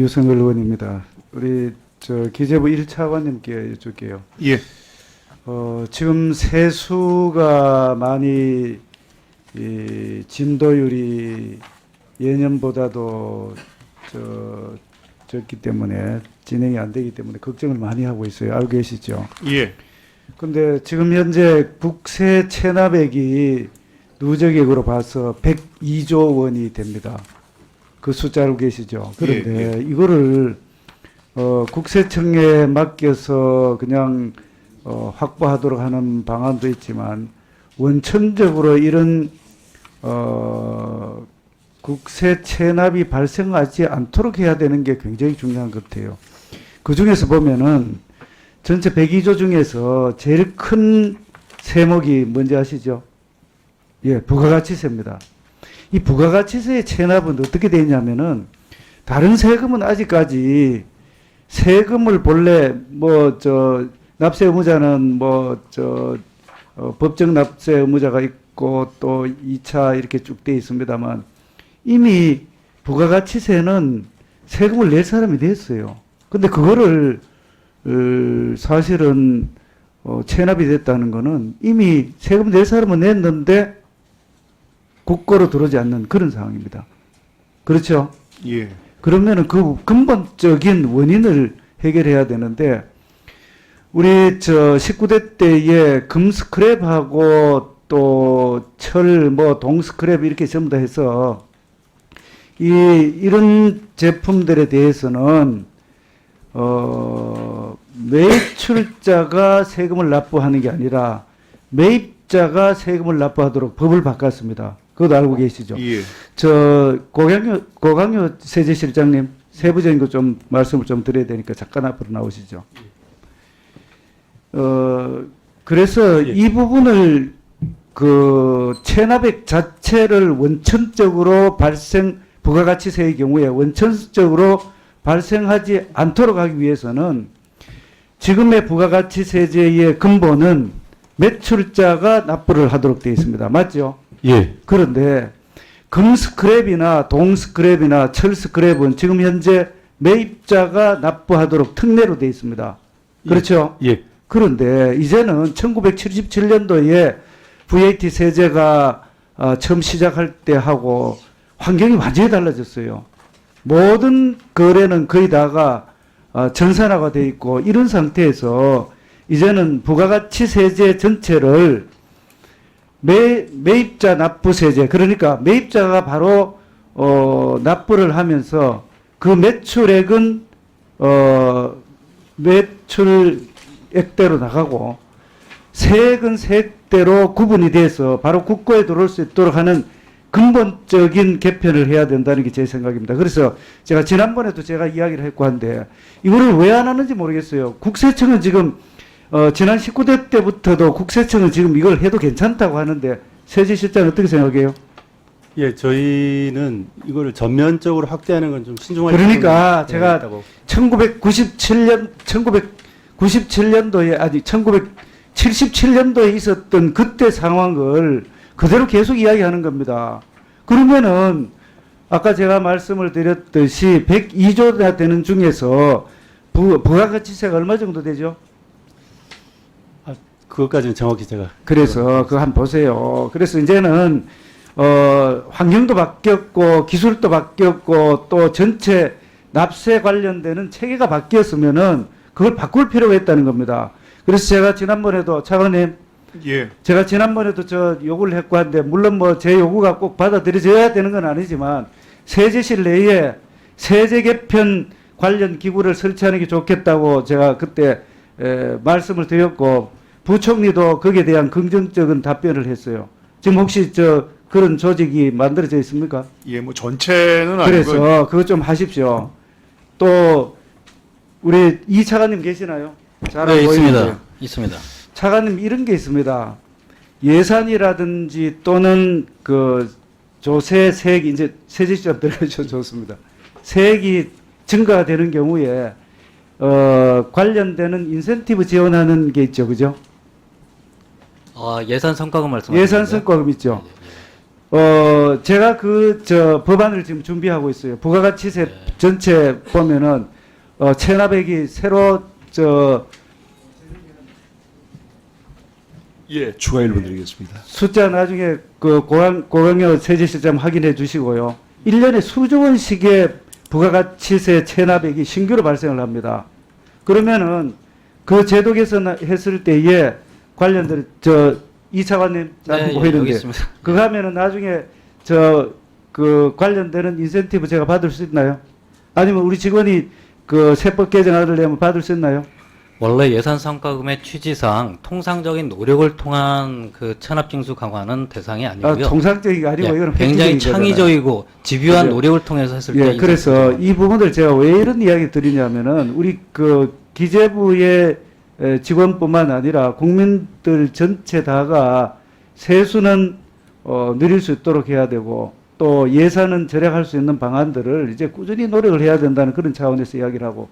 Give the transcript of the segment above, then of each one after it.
유성열 의원입니다. 우리 저 기재부 1차관님께 여쭐게요. 예. 어, 지금 세수가 많이 이 진도율이 예년보다도 저 적기 때문에 진행이 안 되기 때문에 걱정을 많이 하고 있어요. 알고 계시죠? 예. 근데 지금 현재 국세 체납액이 누적액으로 봐서 102조 원이 됩니다. 그 숫자 알고 계시죠? 그런데 이거를 어, 국세청에 맡겨서 그냥 어, 확보하도록 하는 방안도 있지만 원천적으로 이런 어, 국세 체납이 발생하지 않도록 해야 되는 게 굉장히 중요한 것 같아요. 그 중에서 보면은 전체 102조 중에서 제일 큰 세목이 뭔지 아시죠? 예, 부가가치세입니다. 이 부가가치세의 체납은 어떻게 되냐면은 다른 세금은 아직까지 세금을 본래 뭐 저 납세 의무자는 뭐저 어, 법정 납세 의무자가 있고 또 2차 이렇게 쭉 돼 있습니다만 이미 부가가치세는 세금을 낼 사람이 됐어요. 근데 그거를 어, 사실은 어, 체납이 됐다는 거는 이미 세금 낼 사람은 냈는데 국고로 들어오지 않는 그런 상황입니다. 그렇죠? 예. 그러면은 그 근본적인 원인을 해결해야 되는데 우리 저 19대 때에 금 스크랩하고 또 철 뭐 동 스크랩 이렇게 전부 다 해서 이 이런 제품들에 대해서는 어 매출자가 세금을 납부하는 게 아니라 매입자가 세금을 납부하도록 법을 바꿨습니다. 그것도 알고 계시죠? 예. 저 고강효 고강효 세제실장님 세부적인 거좀 말씀을 좀 드려야 되니까 잠깐 앞으로 나오시죠. 어 그래서 예. 이 부분을 그 체납액 자체를 원천적으로 발생 부가가치세의 경우에 원천적으로 발생하지 않도록 하기 위해서는 지금의 부가가치세제의 근본은 매출자가 납부를 하도록 되어 있습니다. 맞죠? 예. 그런데 금 스크랩이나 동 스크랩이나 철 스크랩은 지금 현재 매입자가 납부하도록 특례로 되어 있습니다. 그렇죠? 예. 그런데 이제는 1977년도에 VAT 세제가 어, 처음 시작할 때 하고 환경이 완전히 달라졌어요. 모든 거래는 거의 다가 어, 전산화가 돼 있고 이런 상태에서 이제는 부가가치 세제 전체를 매, 매입자 납부 세제 그러니까 매입자가 바로 어, 납부를 하면서 그 매출액은 어, 매출액대로 나가고 세액은 세액대로 구분이 돼서 바로 국고에 들어올 수 있도록 하는 근본적인 개편을 해야 된다는 게 제 생각입니다. 그래서 제가 지난번에도 제가 이야기를 했고 한데 이거를 왜 안 하는지 모르겠어요. 국세청은 지금 어, 지난 19대 때부터도 국세청은 지금 이걸 해도 괜찮다고 하는데 세제실장 어떻게 생각해요? 예, 저희는 이거를 전면적으로 확대하는 건 좀 신중할 그러니까 제가 있다고. 1997년 1997년도에 아니 1977년도에 있었던 그때 상황을 그대로 계속 이야기하는 겁니다. 그러면은 아까 제가 말씀을 드렸듯이 102조가 되는 중에서 부, 부가가치세가 얼마 정도 되죠? 그것까지는 정확히 제가 그래서 그거 한번 보세요. 그래서 이제는 어, 환경도 바뀌었고 기술도 바뀌었고 또 전체 납세 관련되는 체계가 바뀌었으면은 그걸 바꿀 필요가 있다는 겁니다. 그래서 제가 지난번에도 차관님 예. 제가 지난번에도 저 요구를 했고 한데 물론 뭐 제 요구가 꼭 받아들여져야 되는 건 아니지만 세제실 내에 세제 개편 관련 기구를 설치하는 게 좋겠다고 제가 그때 에, 말씀을 드렸고 부총리도 거기에 대한 긍정적인 답변을 했어요. 지금 혹시 저 그런 조직이 만들어져 있습니까? 예, 뭐 전체는 아니고 그래서 그거 좀 하십시오. 또 우리 이 차관님 계시나요? 잘 네. 있습니다. 있습니다. 차관님 이런 게 있습니다. 예산이라든지 또는 그 조세 세액 이제 세제 시점 들어가셔 좋습니다. 세액이 증가가 되는 경우에 어 관련되는 인센티브 지원하는 게 있죠, 그죠? 아, 예산 성과금 말씀하시는 예산? 성과금 있죠. 어, 제가 그, 저, 법안을 지금 준비하고 있어요. 부가가치세 네. 전체 보면은, 어, 체납액이 새로, 저, 예, 추가 1분 드리겠습니다. 숫자 나중에 그 고강, 고강력 세제시점 확인해 주시고요. 1년에 수조 원씩의 부가가치세 체납액이 신규로 발생을 합니다. 그러면은 그 제도 개선했을 때에 관련된 저 이차관님 네, 네, 예, 보이는데 여기 있습니다. 그거 하면은 나중에 저 그 관련되는 인센티브 제가 받을 수 있나요? 아니면 우리 직원이 그 세법 개정하려면 받을 수 있나요? 원래 예산 성과금의 취지상 통상적인 노력을 통한 그 천합징수 강화는 대상이 아, 아니고요. 통상적인 게 아니고 예, 이거는 굉장히. 창의적이고 집요한 그죠? 노력을 통해서 했을 때 예, 그래서 인센티브가 이 부분을 제가 왜 이런 이야기 드리냐면은 우리 그 기재부의 에, 직원뿐만 아니라 국민들 전체 다가 세수는 어, 누릴 수 있도록 해야 되고 또 예산은 절약할 수 있는 방안들을 이제 꾸준히 노력을 해야 된다는 그런 차원에서 이야기를 하고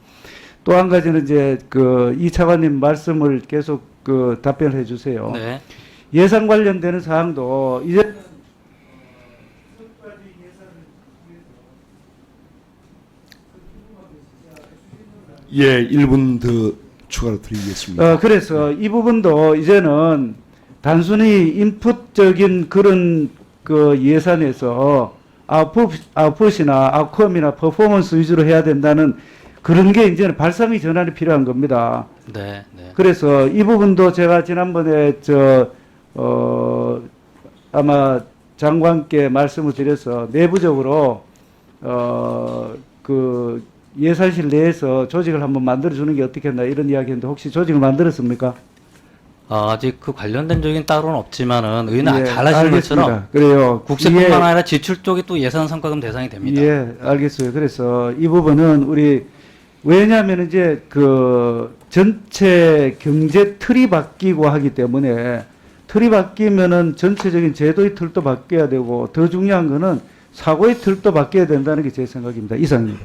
또 한 가지는 이제 그 이 차관님 말씀을 계속 그 답변을 해주세요. 네. 예산 관련되는 사항도 이제 예, 1분 더 추가로 드리겠습니다. 어, 그래서 이 부분도 이제는 단순히 인풋적인 그런 그 예산에서 아웃풋, 아웃풋이나 아웃컴이나 퍼포먼스 위주로 해야 된다는 그런 게 이제는 발상의 전환이 필요한 겁니다. 네, 네. 그래서 이 부분도 제가 지난번에 저, 어, 아마 장관께 말씀을 드려서 내부적으로 어, 그 예산실 내에서 조직을 한번 만들어주는 게 어떻겠나 이런 이야기인데 혹시 조직을 만들었습니까? 아, 아직 그 관련된 적인 따로는 없지만은 의원은 예, 잘 아시는 알겠습니다. 것처럼 그래요. 국세뿐만 이게- 아니라 지출 쪽이 또 예산 성과금 대상이 됩니다. 예, 알겠어요. 그래서 이 부분은 우리 왜냐하면 이제 그 전체 경제 틀이 바뀌고 하기 때문에 틀이 바뀌면은 전체적인 제도의 틀도 바뀌어야 되고 더 중요한 거는 사고의 틀도 바뀌어야 된다는 게 제 생각입니다. 이상입니다.